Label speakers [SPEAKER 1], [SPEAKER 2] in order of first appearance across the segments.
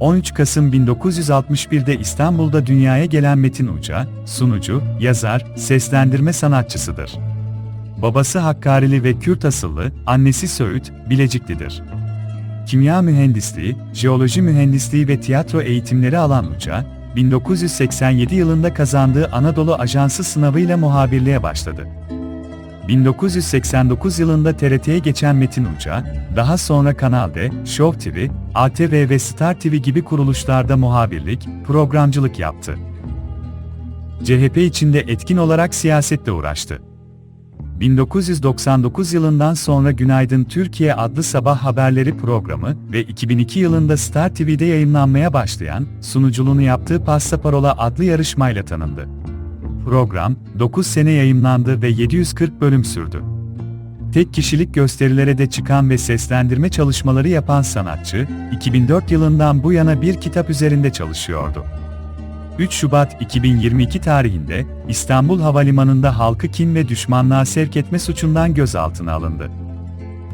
[SPEAKER 1] 13 Kasım 1961'de İstanbul'da dünyaya gelen Metin Uca, sunucu, yazar, seslendirme sanatçısıdır. Babası Hakkarili ve Kürt asıllı, annesi Söğüt, Bileciklidir. Kimya mühendisliği, jeoloji mühendisliği ve tiyatro eğitimleri alan Uca, 1987 yılında kazandığı Anadolu Ajansı sınavıyla muhabirliğe başladı. 1989 yılında TRT'ye geçen Metin Uca, daha sonra Kanal D, Show TV, ATV ve Star TV gibi kuruluşlarda muhabirlik, programcılık yaptı. CHP içinde etkin olarak siyasetle uğraştı. 1999 yılından sonra Günaydın Türkiye adlı sabah haberleri programı ve 2002 yılında Star TV'de yayınlanmaya başlayan, sunuculuğunu yaptığı Passaparola adlı yarışmayla tanındı. Program, 9 sene yayınlandı ve 740 bölüm sürdü. Tek kişilik gösterilere de çıkan ve seslendirme çalışmaları yapan sanatçı, 2004 yılından bu yana bir kitap üzerinde çalışıyordu. 3 Şubat 2022 tarihinde İstanbul Havalimanı'nda halkı kin ve düşmanlığa sevk etme suçundan gözaltına alındı.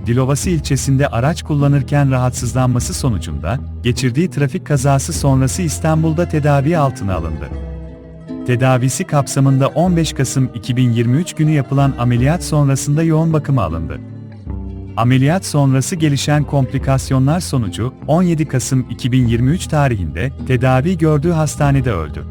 [SPEAKER 1] Dilovası ilçesinde araç kullanırken rahatsızlanması sonucunda geçirdiği trafik kazası sonrası İstanbul'da tedavi altına alındı. Tedavisi kapsamında 15 Kasım 2023 günü yapılan ameliyat sonrasında yoğun bakıma alındı. Ameliyat sonrası gelişen komplikasyonlar sonucu 17 Kasım 2023 tarihinde tedavi gördüğü hastanede öldü.